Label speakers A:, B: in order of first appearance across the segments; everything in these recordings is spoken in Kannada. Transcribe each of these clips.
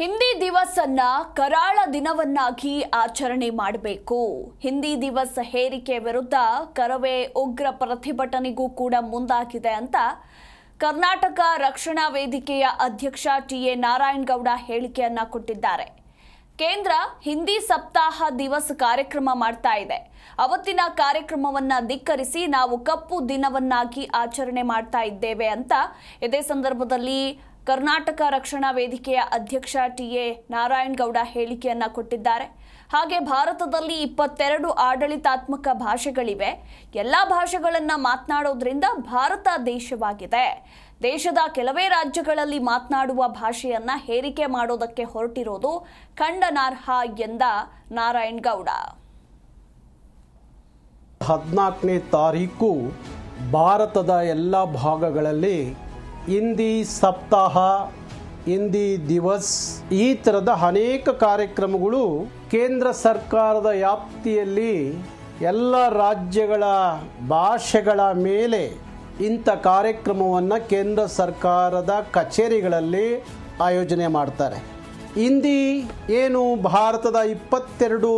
A: ಹಿಂದಿ ದಿವಸನ್ನ ಕರಾಳ ದಿನವನ್ನಾಗಿ ಆಚರಣೆ ಮಾಡಬೇಕು. ಹಿಂದಿ ದಿವಸ ಹೇರಿಕೆ ವಿರುದ್ಧ ಕರವೇ ಉಗ್ರ ಪ್ರತಿಭಟನೆಗೂ ಕೂಡ ಮುಂದಾಗಿದೆ ಅಂತ ಕರ್ನಾಟಕ ರಕ್ಷಣಾ ವೇದಿಕೆಯ ಅಧ್ಯಕ್ಷ ಟಿ ಎ ನಾರಾಯಣಗೌಡ ಹೇಳಿಕೆಯನ್ನ ಕೊಟ್ಟಿದ್ದಾರೆ. ಕೇಂದ್ರ ಹಿಂದಿ ಸಪ್ತಾಹ ದಿವಸ್ ಕಾರ್ಯಕ್ರಮ ಮಾಡ್ತಾ ಇದೆ. ಅವತ್ತಿನ ಕಾರ್ಯಕ್ರಮವನ್ನ ಧಿಕ್ಕರಿಸಿ ನಾವು ಕಪ್ಪು ದಿನವನ್ನಾಗಿ ಆಚರಣೆ ಮಾಡ್ತಾ ಇದ್ದೇವೆ ಅಂತ ಇದೇ ಸಂದರ್ಭದಲ್ಲಿ ಕರ್ನಾಟಕ ರಕ್ಷಣಾ ವೇದಿಕೆಯ ಅಧ್ಯಕ್ಷ ಟಿ ಎ ನಾರಾಯಣಗೌಡ ಹೇಳಿಕೆಯನ್ನ ಕೊಟ್ಟಿದ್ದಾರೆ. ಹಾಗೆ ಭಾರತದಲ್ಲಿ ಇಪ್ಪತ್ತೆರಡು ಆಡಳಿತಾತ್ಮಕ ಭಾಷೆಗಳಿವೆ. ಎಲ್ಲ ಭಾಷೆಗಳನ್ನು ಮಾತನಾಡೋದ್ರಿಂದ ಭಾರತ ದೇಶವಾಗಿದೆ. ದೇಶದ ಕೆಲವೇ ರಾಜ್ಯಗಳಲ್ಲಿ ಮಾತನಾಡುವ ಭಾಷೆಯನ್ನ ಹೇರಿಕೆ ಮಾಡೋದಕ್ಕೆ ಹೊರಟಿರೋದು ಖಂಡನಾರ್ಹ ಎಂದ ನಾರಾಯಣಗೌಡ.
B: ಹದಿನಾಲ್ಕನೇ ತಾರೀಕು ಭಾರತದ ಎಲ್ಲ ಭಾಗಗಳಲ್ಲಿ ಹಿಂದಿ ಸಪ್ತಾಹ ಹಿಂದಿ ದಿವಸ್ ಈ ಥರದ ಅನೇಕ ಕಾರ್ಯಕ್ರಮಗಳು ಕೇಂದ್ರ ಸರ್ಕಾರದ ವ್ಯಾಪ್ತಿಯಲ್ಲಿ ಎಲ್ಲ ರಾಜ್ಯಗಳ ಭಾಷೆಗಳ ಮೇಲೆ ಇಂಥ ಕಾರ್ಯಕ್ರಮವನ್ನು ಕೇಂದ್ರ ಸರ್ಕಾರದ ಕಚೇರಿಗಳಲ್ಲಿ ಆಯೋಜನೆ ಮಾಡ್ತಾರೆ. ಹಿಂದಿ ಏನು ಭಾರತದ ಇಪ್ಪತ್ತೆರಡು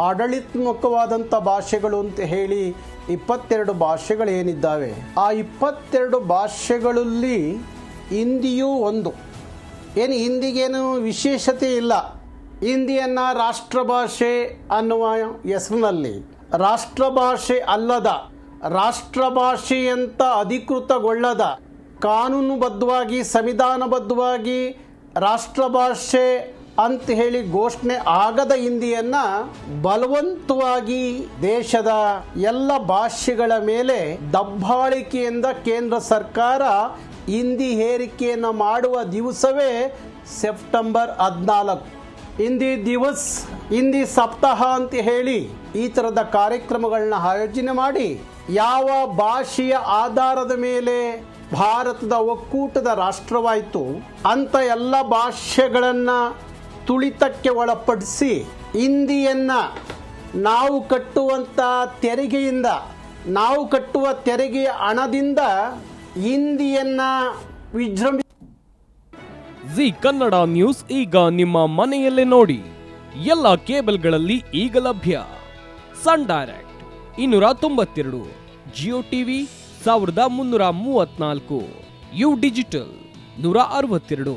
B: ಆಡಳಿತಾತ್ಮಕವಾದಂಥ ಭಾಷೆಗಳು ಅಂತ ಹೇಳಿ ಇಪ್ಪತ್ತೆರಡು ಭಾಷೆಗಳೇನಿದ್ದಾವೆ, ಆ ಇಪ್ಪತ್ತೆರಡು ಭಾಷೆಗಳಲ್ಲಿ ಹಿಂದಿಯೂ ಒಂದು. ಏನು ಹಿಂದಿಗೇನು ವಿಶೇಷತೆ ಇಲ್ಲ. ಹಿಂದಿಯನ್ನು ರಾಷ್ಟ್ರಭಾಷೆ ಅನ್ನುವ ಹೆಸರಿನಲ್ಲಿ, ರಾಷ್ಟ್ರಭಾಷೆ ಅಲ್ಲದ, ರಾಷ್ಟ್ರಭಾಷೆಯಂತ ಅಧಿಕೃತಗೊಳ್ಳದ, ಕಾನೂನುಬದ್ಧವಾಗಿ, ಸಂವಿಧಾನಬದ್ಧವಾಗಿ ರಾಷ್ಟ್ರಭಾಷೆ ಅಂತ ಹೇಳಿ ಘೋಷಣೆ ಆಗದ ಹಿಂದಿಯನ್ನ ಬಲವಂತವಾಗಿ ದೇಶದ ಎಲ್ಲ ಭಾಷೆಗಳ ಮೇಲೆ ದಬ್ಬಾಳಿಕೆಯಿಂದ ಕೇಂದ್ರ ಸರ್ಕಾರ ಹಿಂದಿ ಹೇರಿಕೆಯನ್ನು ಮಾಡುವ ದಿವಸವೇ ಸೆಪ್ಟೆಂಬರ್ ಹದಿನಾಲ್ಕು. ಹಿಂದಿ ದಿವಸ್, ಹಿಂದಿ ಸಪ್ತಾಹ ಅಂತ ಹೇಳಿ ಈ ಥರದ ಕಾರ್ಯಕ್ರಮಗಳನ್ನ ಆಯೋಜನೆ ಮಾಡಿ ಯಾವ ಭಾಷೆಯ ಆಧಾರದ ಮೇಲೆ ಭಾರತದ ಒಕ್ಕೂಟದ ರಾಷ್ಟ್ರವಾಯಿತು ಅಂತ ಎಲ್ಲ ಭಾಷೆಗಳನ್ನು ತುಳಿತಕ್ಕೆ ಒಳಪಡಿಸಿ ಹಿಂದಿಯನ್ನು ನಾವು ಕಟ್ಟುವಂಥ ತೆರಿಗೆಯಿಂದ, ನಾವು ಕಟ್ಟುವ ತೆರಿಗೆಯ ಹಣದಿಂದ ಹಿಂದಿಯನ್ನು ವಿಜೃಂಭಿ
C: ಜಿ ಕನ್ನಡ ನ್ಯೂಸ್ ಈಗ ನಿಮ್ಮ ಮನೆಯಲ್ಲೇ ನೋಡಿ. ಎಲ್ಲ ಕೇಬಲ್ಗಳಲ್ಲಿ ಈಗ ಲಭ್ಯ. ಸನ್ ಡೈರೆಕ್ಟ್ ಇನ್ನೂರ ತೊಂಬತ್ತೆರಡು, ಜಿಯೋ ಟಿವಿ ಸಾವಿರದ ಮುನ್ನೂರ ಮೂವತ್ನಾಲ್ಕು ಯು ಡಿಜಿಟಲ್ ನೂರ ಅರವತ್ತೆರಡು.